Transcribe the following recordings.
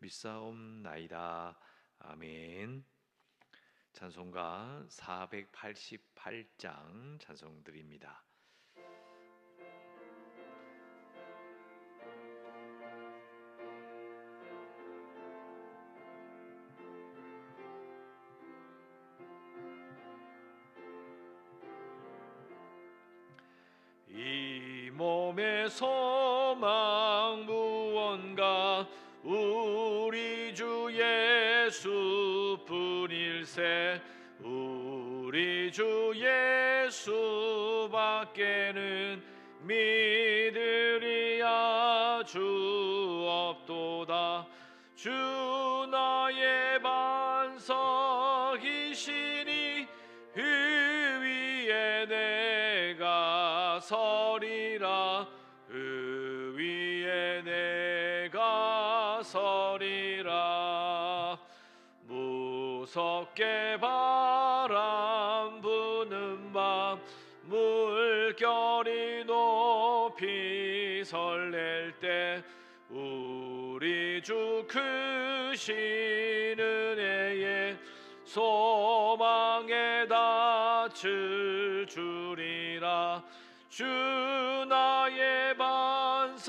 믿사옵나이다. 아멘. 찬송가 488장 찬송 드립니다. 우리 주 예수뿐일세 우리 주 예수밖에는 믿으리야 주 없도다. 주 나의 반석이시 주 크신 은혜에 소망에 닿을 주리라. 주 나의 반석이시니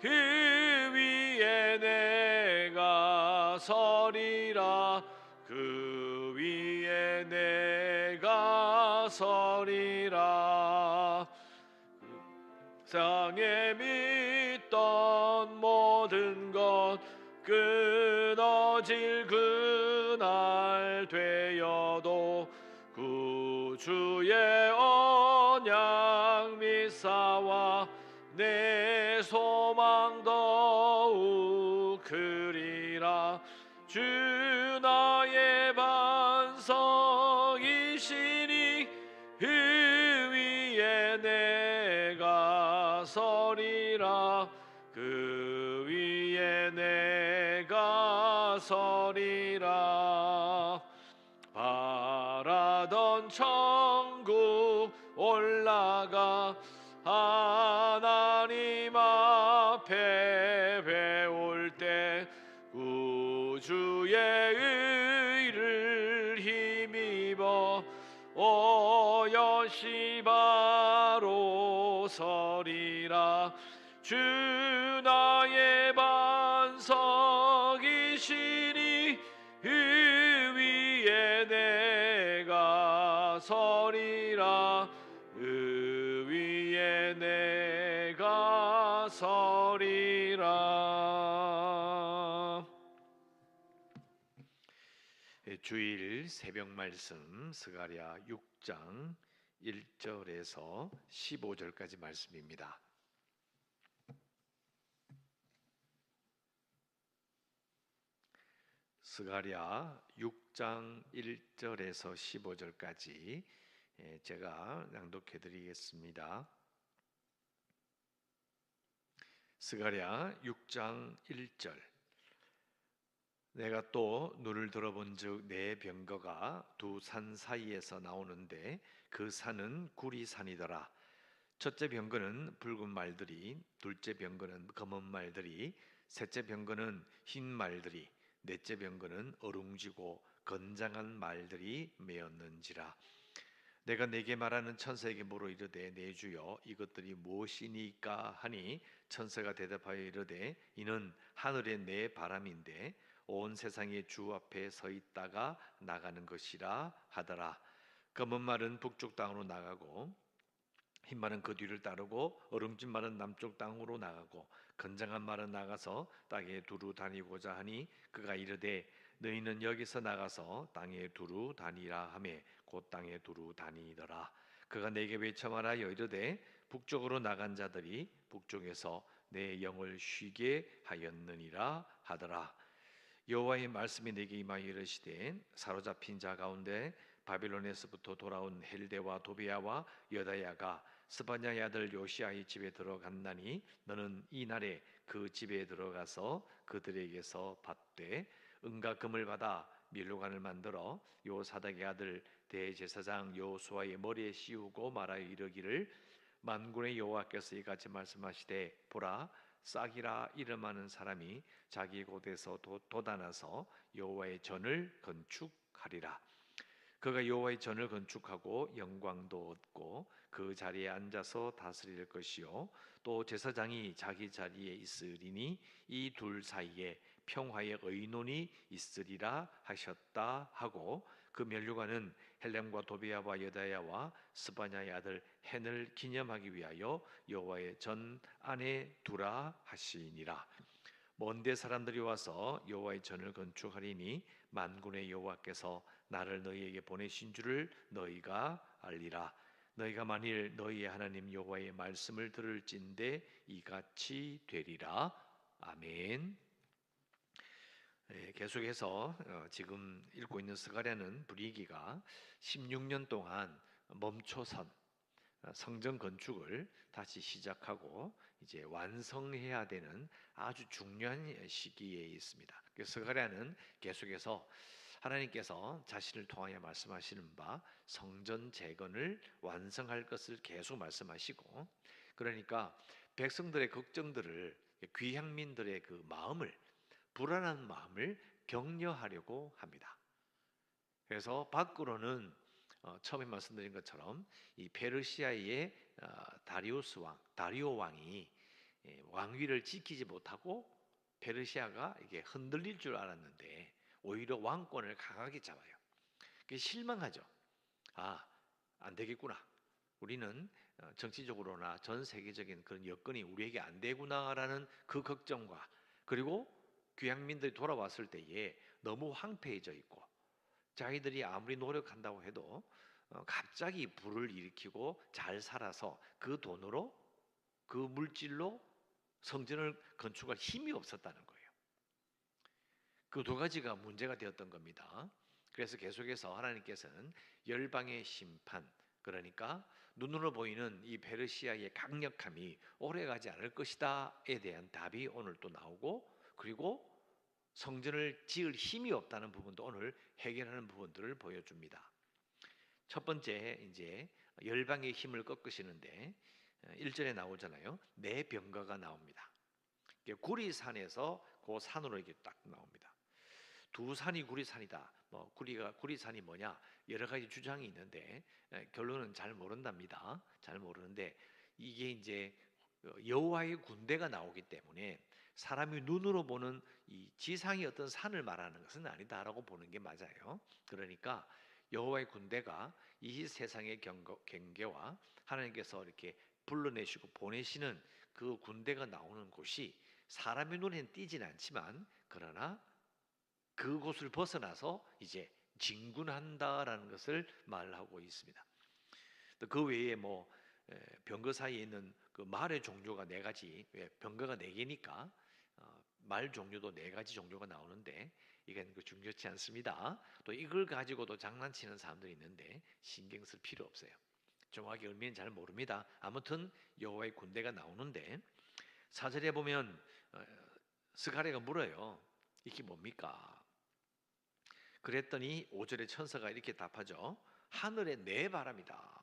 그 위에 내가 서리라. 그 위에 내가 서리라. 세상에 믿 주의 언약 미사와 내 소망 더욱 크리라. 주 나의 반석이시니 그 위에 내가 서리라. 그 위에 내가 서리라 천국 올라가 하나님 앞에 배울 때 구주의 의를 힘입어 오연시 바로 서리라. 주 주일 새벽 말씀 스가랴 6장 1절에서 15절까지 말씀입니다. 스가랴 6장 1절에서 15절까지 예, 제가 낭독해 드리겠습니다. 스가랴 6장 1절 내가 또 눈을 들어본즉 내 병거가 두 산 사이에서 나오는데 그 산은 구리산이더라. 첫째 병거는 붉은 말들이, 둘째 병거는 검은 말들이, 셋째 병거는 흰 말들이, 넷째 병거는 어룽지고 건장한 말들이 메었는지라. 내가 내게 말하는 천사에게 물어 이르되 내 주여 이것들이 무엇이니까 하니 천사가 대답하여 이르되 이는 하늘의 내 바람인데 온 세상의 주 앞에 서 있다가 나가는 것이라 하더라. 검은 말은 북쪽 땅으로 나가고 흰 말은 그 뒤를 따르고 얼음진 말은 남쪽 땅으로 나가고 건장한 말은 나가서 땅에 두루 다니고자 하니 그가 이르되 너희는 여기서 나가서 땅에 두루 다니라 하매 곧 땅에 두루 다니더라 그가 내게 외쳐 말하여 이르되 북쪽으로 나간 자들이 북쪽에서 내 영을 쉬게 하였느니라 하더라 여호와의 말씀이 내게 임하여 이르시되 사로잡힌 자 가운데 바빌론에서부터 돌아온 헬데와 도비아와 여다야가 스바냐의 아들 요시아의 집에 들어갔나니 너는 이 날에 그 집에 들어가서 그들에게서 받되 은과 금을 받아 밀로관을 만들어 요사닥의 아들 대제사장 요수아의 머리에 씌우고 말하여 이르기를 만군의 여호와께서 이같이 말씀하시되 보라 싹이라 이름하는 사람이 자기 곳에서 도, 도단하서 여호와의 전을 건축하리라. 그가 여호와의 전을 건축하고 영광도 얻고 그 자리에 앉아서 다스릴 것이요. 또 제사장이 자기 자리에 있으리니 이 둘 사이에 평화의 의논이 있으리라 하셨다 하고 그 면류관은 헬렘과 도비아와 여다야와 스바냐의 아들 헨을 기념하기 위하여 여호와의 전 안에 두라 하시니라. 먼데 사람들이 와서 여호와의 전을 건축하리니 만군의 여호와께서 나를 너희에게 보내신 줄을 너희가 알리라. 너희가 만일 너희의 하나님 여호와의 말씀을 들을진대 이같이 되리라. 아멘. 예, 계속해서 어, 지금 읽고 있는 스가랴는 분위기가 16년 동안 멈춰선 어, 성전 건축을 다시 시작하고 이제 완성해야 되는 아주 중요한 시기에 있습니다. 그래서 스가랴는 계속해서 하나님께서 자신을 통하여 말씀하시는 바 성전 재건을 완성할 것을 계속 말씀하시고 그러니까 백성들의 걱정들을 귀향민들의 그 마음을 불안한 마음을 격려하려고 합니다. 그래서 밖으로는 어, 처음에 말씀드린 것처럼 이 페르시아의 어, 다리우스 왕, 다리오 왕이 예, 왕위를 지키지 못하고 페르시아가 이게 흔들릴 줄 알았는데 오히려 왕권을 강하게 잡아요. 그 실망하죠. 아, 안 되겠구나. 우리는 어, 정치적으로나 전 세계적인 그런 여건이 우리에게 안 되구나라는 그 걱정과 그리고 귀향민들이 돌아왔을 때에 너무 황폐해져 있고 자기들이 아무리 노력한다고 해도 어, 갑자기 불을 일으키고 잘 살아서 그 돈으로 그 물질로 성전을 건축할 힘이 없었다는 거예요. 그 두 가지가 문제가 되었던 겁니다. 그래서 계속해서 하나님께서는 열방의 심판 그러니까 눈으로 보이는 이 페르시아의 강력함이 오래가지 않을 것이다에 대한 답이 오늘 또 나오고 그리고 성전을 지을 힘이 없다는 부분도 오늘 해결하는 부분들을 보여줍니다. 첫 번째 이제 열방의 힘을 꺾으시는데 1절에 나오잖아요. 내 병가가 나옵니다. 구리산에서 그 산으로 이게 딱 나옵니다. 두 산이 구리산이다. 뭐 구리가 구리산이 뭐냐 여러 가지 주장이 있는데 결론은 잘 모른답니다. 잘 모르는데 이게 이제 여호와의 군대가 나오기 때문에 사람이 눈으로 보는 이 지상의 어떤 산을 말하는 것은 아니다라고 보는 게 맞아요. 그러니까 여호와의 군대가 이 세상의 경계와 하나님께서 이렇게 불러내시고 보내시는 그 군대가 나오는 곳이 사람의 눈에는 띄진 않지만 그러나 그곳을 벗어나서 이제 진군한다라는 것을 말하고 있습니다. 또그 외에 뭐 병거 사이에 있는 그 말의 종류가 네 가지, 병거가 네 개니까 어, 말 종류도 네 가지 종류가 나오는데 이건 그 중요치 않습니다. 또 이걸 가지고도 장난치는 사람들이 있는데 신경 쓸 필요 없어요. 정확히 의미는 잘 모릅니다. 아무튼 여호와의 군대가 나오는데 사절에 보면 어, 스가랴가 물어요. 이게 뭡니까? 그랬더니 5절에 천사가 이렇게 답하죠. 하늘에 네 바람이다.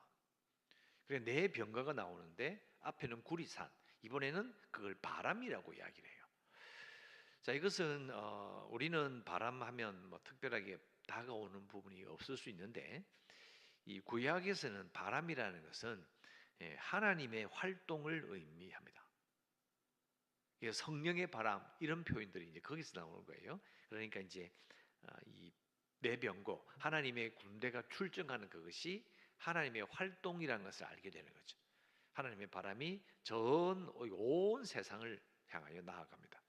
그래 네 병가가 나오는데 앞에는 구리산, 이번에는 그걸 바람이라고 이야기를 해요. 자, 이것은 어, 우리는 바람하면 뭐 특별하게 다가오는 부분이 없을 수 있는데 이 구약에서는 바람이라는 것은 예, 하나님의 활동을 의미합니다. 이 성령의 바람 이런 표현들이 이제 거기서 나오는 거예요. 그러니까 이제 아, 이 내병고 하나님의 군대가 출정하는 그것이 하나님의 활동이라는 것을 알게 되는 거죠. 하나님의 바람이 전 온 세상을 향하여 나아갑니다.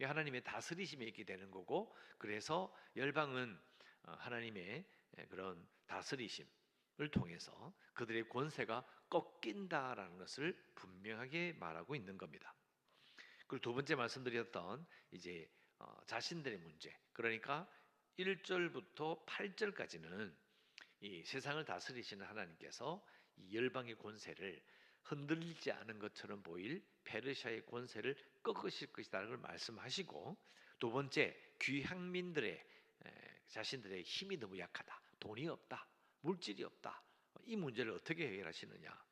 이 하나님의 다스리심에 있게 되는 거고 그래서 열방은 어, 하나님의 그런 다스리심을 통해서 그들의 권세가 꺾인다라는 것을 분명하게 말하고 있는 겁니다. 그리고 두 번째 말씀드렸던 이제 어, 자신들의 문제. 그러니까 1절부터 8절까지는 이 세상을 다스리시는 하나님께서 이 열방의 권세를 흔들리지 않은 것처럼 보일 페르시아의 권세를 꺾으실 것이다라는 걸 말씀하시고 두 번째 귀향민들의 에, 자신들의 힘이 너무 약하다. 돈이 없다. 물질이 없다. 이 문제를 어떻게 해결하시느냐?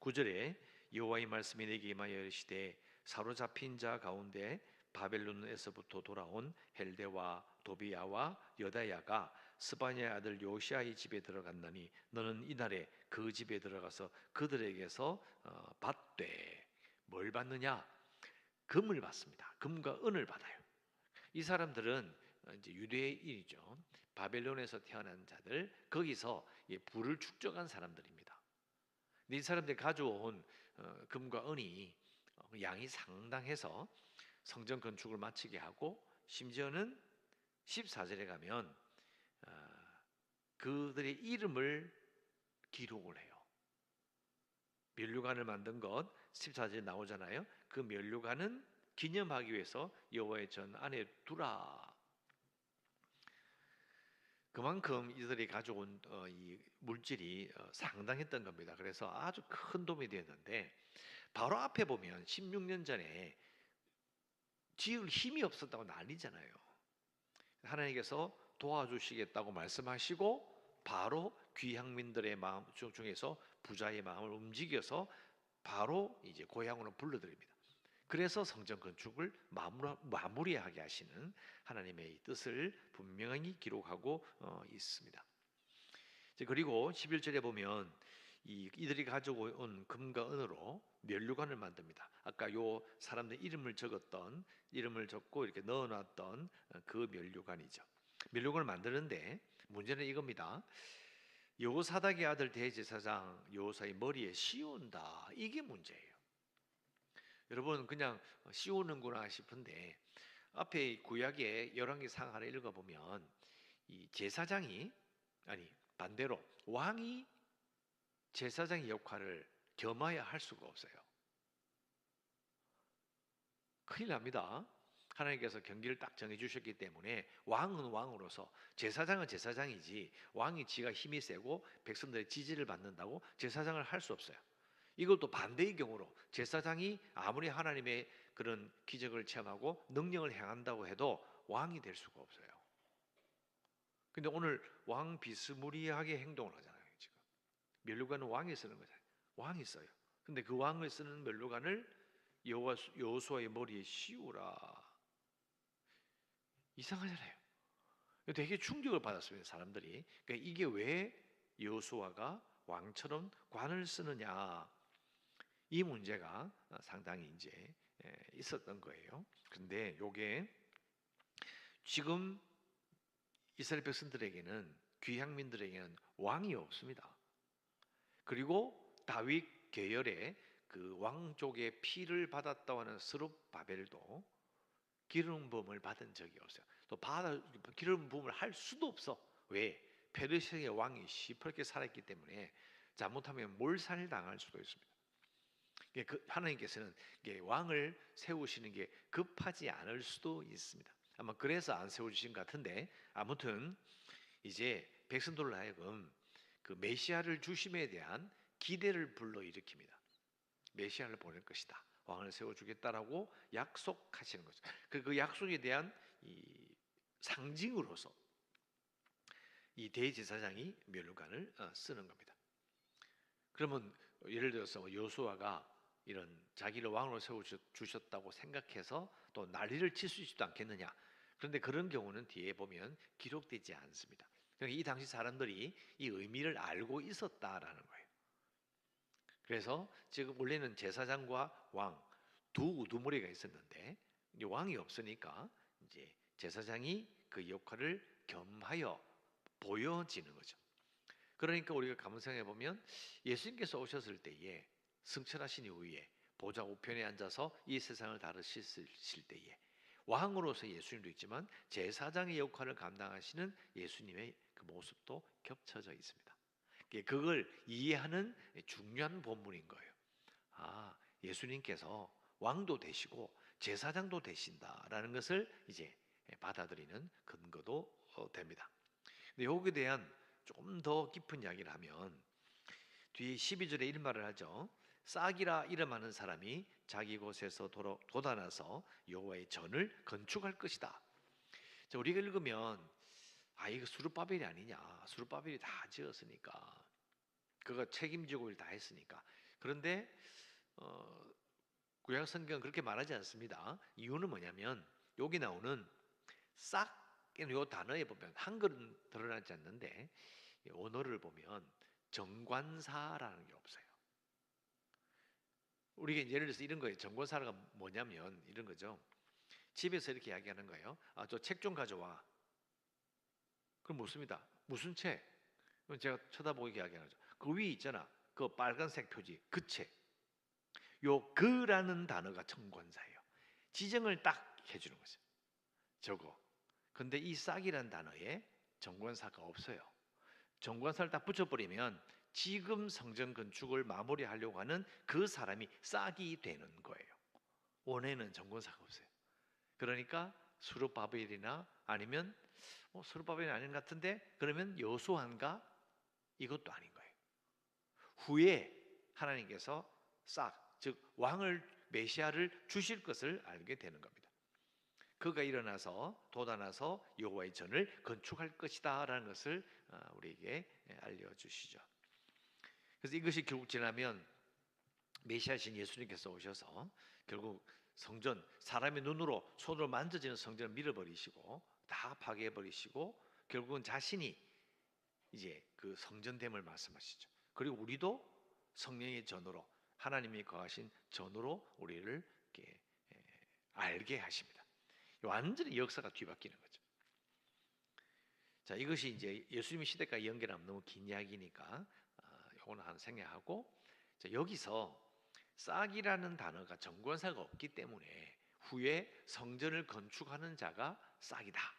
9절에 여호와의 말씀이 내게 임하여 이르시되 사로잡힌 자 가운데 바벨론에서부터 돌아온 헬데와 도비야와 여다야가 스바냐의 아들 요시아의 집에 들어갔나니 너는 이날에 그 집에 들어가서 그들에게서 어, 받되 뭘 받느냐 금을 받습니다. 금과 은을 받아요. 이 사람들은 이제 유대인이죠. 바벨론에서 태어난 자들 거기서 불을 축적한 사람들입니다. 이 사람들이 가져온 어, 금과 은이 어, 양이 상당해서 성전 건축을 마치게 하고 심지어는 14절에 가면 어, 그들의 이름을 기록을 해요. 멸류관을 만든 것 14절에 나오잖아요. 그 멸류관은 기념하기 위해서 여호와의 전 안에 두라. 그만큼 이들이 가져온 어, 이 물질이 어, 상당했던 겁니다. 그래서 아주 큰 도움이 되었는데 바로 앞에 보면 16년 전에 지을 힘이 없었다고 난리잖아요. 하나님께서 도와주시겠다고 말씀하시고 바로 귀향민들의 마음 중에서 부자의 마음을 움직여서 바로 이제 고향으로 불러들입니다. 그래서 성전 건축을 마무리하게 하시는 하나님의 뜻을 분명히 기록하고 어, 있습니다. 그리고 11절에 보면 이, 이들이 가져온 금과 은으로 멸류관을 만듭니다. 아까 요 사람들 이름을 적었던 이름을 적고 이렇게 넣어놨던 그 멸류관이죠. 멸류관을 만드는데 문제는 이겁니다. 요사닥의 아들 대제사장 요사의 머리에 씌운다. 이게 문제예요. 여러분 그냥 씌우는구나 싶은데 앞에 구약의 열왕기상 하나 읽어보면 이 제사장이 아니 반대로 왕이 제사장의 역할을 겸하여 할 수가 없어요. 큰일 납니다. 하나님께서 경기를 딱 정해 주셨기 때문에 왕은 왕으로서 제사장은 제사장이지 왕이 지가 힘이 세고 백성들의 지지를 받는다고 제사장을 할 수 없어요. 이것도 반대의 경우로 제사장이 아무리 하나님의 그런 기적을 체험하고 능력을 행한다고 해도 왕이 될 수가 없어요. 근데 오늘 왕 비스무리하게 행동을 하잖아요. 멸류관은 왕이 쓰는 거잖아요. 왕이 써요. 근데 그 왕을 쓰는 멸류관을 여호수아의 머리에 씌우라. 이상하잖아요. 되게 충격을 받았습니다, 사람들이. 그러니까 이게 왜 여호수아가 왕처럼 관을 쓰느냐? 이 문제가 상당히 이제 있었던 거예요. 그런데 요게 지금 이스라엘 백성들에게는 귀향민들에게는 왕이 없습니다. 그리고 다윗 계열의 그 왕족의 피를 받았다고 하는 스룹바벨도 기름 부음을 받은 적이 없어요. 또 받아 기름 부음을 할 수도 없어. 왜? 페르시아의 왕이 시퍼렇게 살았기 때문에 잘못하면 몰살 당할 수도 있습니다. 그 하나님께서는 왕을 세우시는 게 급하지 않을 수도 있습니다. 아마 그래서 안 세워주신 것 같은데 아무튼 이제 백성들로 하여금 그 메시아를 주심에 대한 기대를 불러일으킵니다. 메시아를 보낼 것이다. 왕을 세워주겠다라고 약속하시는 거죠. 그, 그 약속에 대한 이 상징으로서 이 대제사장이 멸류관을 어, 쓰는 겁니다. 그러면 예를 들어서 여수아가 이런 자기를 왕으로 세워 주셨다고 생각해서 또 난리를 칠 수 있지도 않겠느냐? 그런데 그런 경우는 뒤에 보면 기록되지 않습니다. 그러니까 이 당시 사람들이 이 의미를 알고 있었다라는 거예요. 그래서 지금 원래는 제사장과 왕 두 우두머리가 있었는데 왕이 없으니까 이제 제사장이 그 역할을 겸하여 보여지는 거죠. 그러니까 우리가 생각해 보면 예수님께서 오셨을 때에 승천하신 이후에 보좌 우편에 앉아서 이 세상을 다루실 때에 왕으로서 예수님도 있지만 제사장의 역할을 감당하시는 예수님의 그 모습도 겹쳐져 있습니다. 그걸 이해하는 중요한 본문인 거예요. 아, 예수님께서 왕도 되시고 제사장도 되신다라는 것을 이제 받아들이는 근거도 어, 됩니다. 근데 여기에 대한 조금 더 깊은 이야기를 하면 뒤에 12절에 이런 말을 하죠. 싹이라 이름하는 사람이 자기 곳에서 도로, 돋아나서 여호와의 전을 건축할 것이다. 자, 우리가 읽으면 아 이거 수르바벨이 아니냐? 수르바벨이 다 지었으니까 그가 책임지고 일다 했으니까. 그런데 어, 구약 성경 그렇게 말하지 않습니다. 이유는 뭐냐면 여기 나오는 싹요 단어에 보면 한글은 드러나지 않는데 이 언어를 보면 정관사라는 게 없어요. 우리가 예를 들어서 이런 거예요. 정관사가 뭐냐면 이런 거죠. 집에서 이렇게 이야기하는 거예요. 아, 저 책 좀 가져와. 그럼 묻습니다. 무슨 책? 그럼 제가 쳐다보고 이야기하는 거죠. 그 위에 있잖아. 그 빨간색 표지. 그 책. 요 그라는 단어가 정관사예요. 지정을 딱 해주는 거죠. 저거. 근데 이 싹이라는 단어에 정관사가 없어요. 정관사를 딱 붙여버리면 지금 성전 건축을 마무리하려고 하는 그 사람이 싹이 되는 거예요. 원에는 정권사가 없어요. 그러니까 수르바벨이나 아니면 뭐 수르바벨이 아닌 것 같은데 그러면 여수한가 이것도 아닌 거예요. 후에 하나님께서 싹, 즉 왕을 메시아를 주실 것을 알게 되는 겁니다. 그가 일어나서 돋아나서 여호와의 전을 건축할 것이다라는 것을 어, 우리에게 알려 주시죠. 그래서 이것이 결국 지나면 메시아신 예수님께서 오셔서 결국 성전 사람의 눈으로 손으로 만져지는 성전을 밀어버리시고 다 파괴해 버리시고 결국은 자신이 이제 그 성전됨을 말씀하시죠. 그리고 우리도 성령의 전으로 하나님이 거하신 전으로 우리를 이렇게 알게 하십니다. 완전히 역사가 뒤바뀌는 거죠. 자 이것이 이제 예수님의 시대까지 연결하면 너무 긴 이야기니까 오늘 한 생각하고 자, 여기서 싹이라는 단어가 정권사가 없기 때문에 후에 성전을 건축하는 자가 싹이다.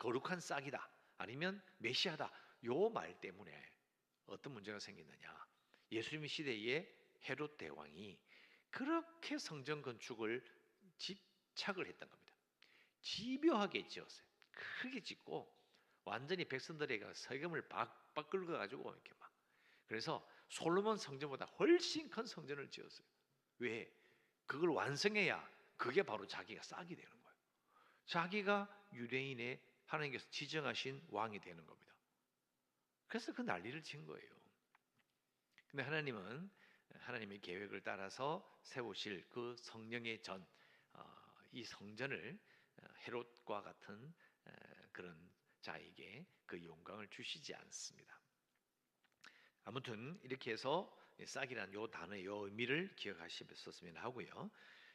거룩한 싹이다. 아니면 메시아다. 요 말 때문에 어떤 문제가 생겼느냐? 예수님 시대에 헤롯 대왕이 그렇게 성전 건축을 집착을 했던 겁니다. 집요하게 지었어요. 크게 짓고 완전히 백성들에게 세금을 박박 긁어 가지고 이렇게 막 그래서 솔로몬 성전보다 훨씬 큰 성전을 지었어요. 왜? 그걸 완성해야 그게 바로 자기가 싹이 되는 거예요. 자기가 유대인의 하나님께서 지정하신 왕이 되는 겁니다. 그래서 그 난리를 친 거예요. 근데 하나님은 하나님의 계획을 따라서 세우실 그 성령의 전, 어, 이 성전을 어, 헤롯과 같은 어, 그런 자에게 그 영광을 주시지 않습니다. 아무튼 이렇게 해서 싹이란 요 단어의 요 의미를 기억하셨으면 하고요.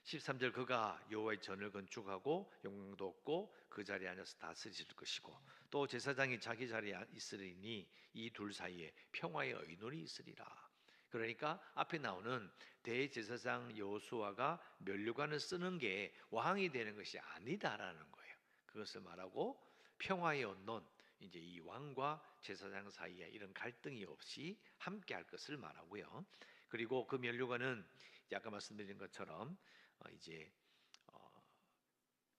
13절 그가 여호와의 전을 건축하고 영광도 얻고 그 자리에 앉아서 다스릴 것이고 또 제사장이 자기 자리에 있으리니 이 둘 사이에 평화의 의논이 있으리라. 그러니까 앞에 나오는 대제사장 여호수아가 면류관을 쓰는 게 왕이 되는 것이 아니다라는 거예요. 그것을 말하고 평화의 언론 이제 이 왕과 제사장 사이에 이런 갈등이 없이 함께 할 것을 말하고요. 그리고 그 면류관은 아까 말씀드린 것처럼 어, 이제 어,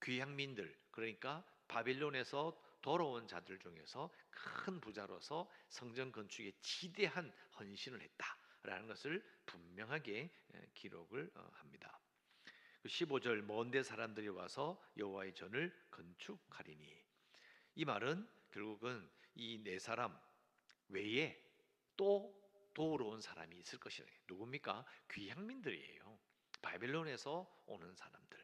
귀향민들 그러니까 바빌론에서 돌아온 자들 중에서 큰 부자로서 성전 건축에 지대한 헌신을 했다라는 것을 분명하게 기록을 어, 합니다. 15절 그 먼데 사람들이 와서 여호와의 전을 건축하리니 이 말은 결국은 이 네 사람 외에 또 도우러 온 사람이 있을 것이라. 누굽니까? 귀향민들이에요. 바벨론에서 오는 사람들.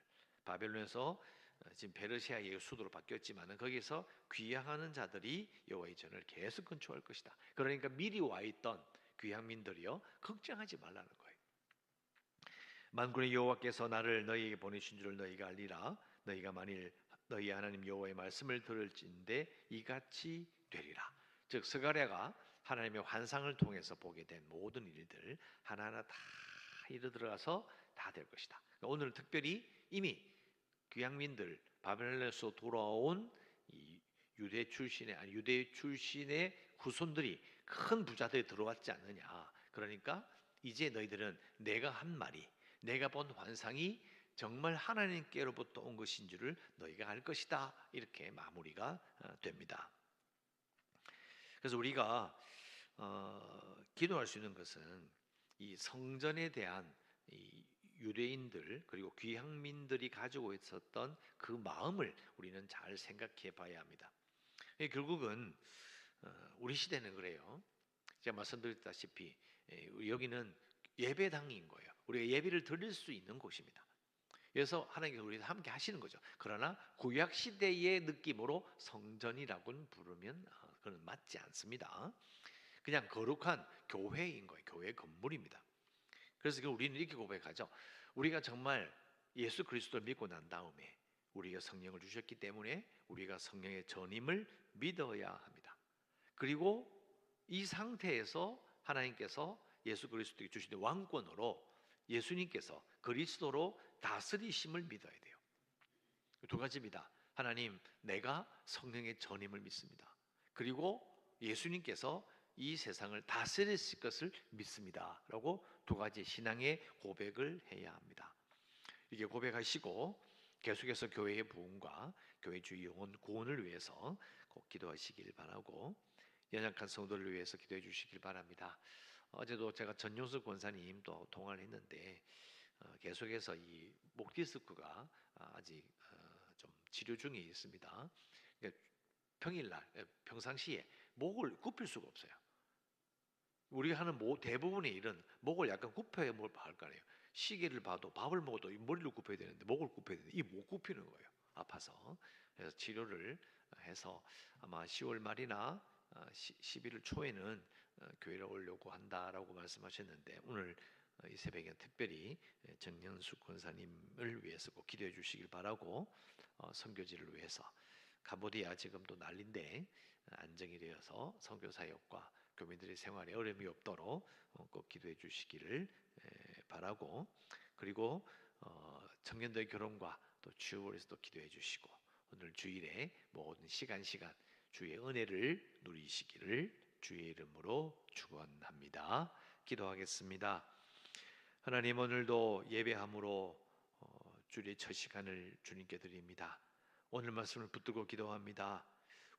바벨론에서 어, 지금 베르시아의 수도로 바뀌었지만 거기서 귀향하는 자들이 여호와의 전을 계속 건축할 것이다. 그러니까 미리 와 있던 귀향민들이요 걱정하지 말라는 거예요. 만군의 여호와께서 나를 너희에게 보내신 줄을 너희가 알리라 너희가 만일 너희 하나님 여호와의 말씀을 들을진데 이같이 되리라 즉 스가랴가 하나님의 환상을 통해서 보게 된 모든 일들 하나하나 다 이르 들어가서 다 될 것이다. 그러니까 오늘은 특별히 이미 귀향민들 바벨론에서 돌아온 이 유대 출신의 아니 유대 출신의 후손들이 큰 부자들이 들어왔지 않느냐. 그러니까 이제 너희들은 내가 한 말이 내가 본 환상이 정말 하나님께로부터 온 것인 줄을 너희가 알 것이다. 이렇게 마무리가 어, 됩니다. 그래서 우리가 어, 기도할 수 있는 것은 이 성전에 대한 이 유대인들 그리고 귀향민들이 가지고 있었던 그 마음을 우리는 잘 생각해 봐야 합니다. 결국은 어, 우리 시대는 그래요. 제가 말씀드렸다시피 여기는 예배당인 거예요. 우리가 예배를 드릴 수 있는 곳입니다. 그래서 하나님께서 우리와 함께 하시는 거죠. 그러나 구약 시대의 느낌으로 성전이라고는 부르면 어, 그건 맞지 않습니다. 그냥 거룩한 교회인 거예요. 교회 건물입니다. 그래서 우리는 이렇게 고백하죠. 우리가 정말 예수 그리스도를 믿고 난 다음에 우리가 성령을 주셨기 때문에 우리가 성령의 전임을 믿어야 합니다. 그리고 이 상태에서 하나님께서 예수 그리스도에게 주신 왕권으로 예수님께서 그리스도로 다스리심을 믿어야 돼요. 두 가지입니다. 하나님, 내가 성령의 전임을 믿습니다. 그리고 예수님께서 이 세상을 다스리실 것을 믿습니다. 라고 두 가지 신앙의 고백을 해야 합니다. 이게 고백하시고 계속해서 교회의 부흥과 교회 주 영혼 구원을 위해서 꼭 기도하시길 바라고 연약한 성도를 위해서 기도해 주시길 바랍니다. 어제도 제가 전용수 권사님 또 통화를 했는데 어, 계속해서 이 목 디스크가 아직 어, 좀 치료 중에 있습니다. 그러니까 평일날 평상시에 목을 굽힐 수가 없어요. 우리가 하는 모, 대부분의 일은 목을 약간 굽혀야 뭘 봐할 거 아니에요. 시계를 봐도 밥을 먹어도 머리를 굽혀야 되는데 목을 굽혀야 되는데 이 못 굽히는 거예요. 아파서. 그래서 치료를 해서 아마 10월 말이나 11월 어, 초에는 어, 교회를 오려고 한다라고 말씀하셨는데 오늘 어, 이 새벽에 특별히 정년수 권사님을 위해서 꼭 기도해 주시길 바라고 선교지를 위해서 캄보디아 지금도 난린데 안정이 되어서 선교 사역과 교민들의 생활에 어려움이 없도록 어, 꼭 기도해 주시기를 바라고 그리고 어, 청년들의 결혼과 또 취업을 해서 또 기도해 주시고 오늘 주일에 모든 시간 시간 주의 은혜를 누리시기를 주의 이름으로 축원합니다. 기도하겠습니다. 하나님 오늘도 예배함으로 어, 주의 첫 시간을 주님께 드립니다. 오늘 말씀을 붙들고 기도합니다.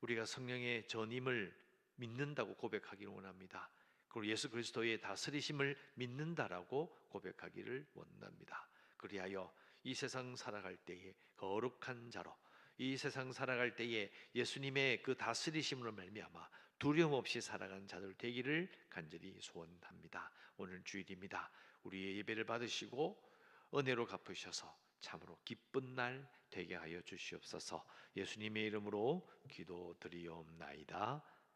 우리가 성령의 전임을 믿는다고 고백하기를 원합니다. 그리고 예수 그리스도의 다스리심을 믿는다라고 고백하기를 원합니다. 그리하여 이 세상 살아갈 때에 거룩한 자로 이 세상 살아갈 때에 예수님의 그 다스리심으로 말미암아 두려움 없이 살아가는 자들 되기를 간절히 소원합니다. 오늘 주일입니다. 우리의 예배를 받으시고 은혜로 갚으셔서 참으로 기쁜 날 되게 하여 주시옵소서. 예수님의 이름으로 기도드리옵나이다.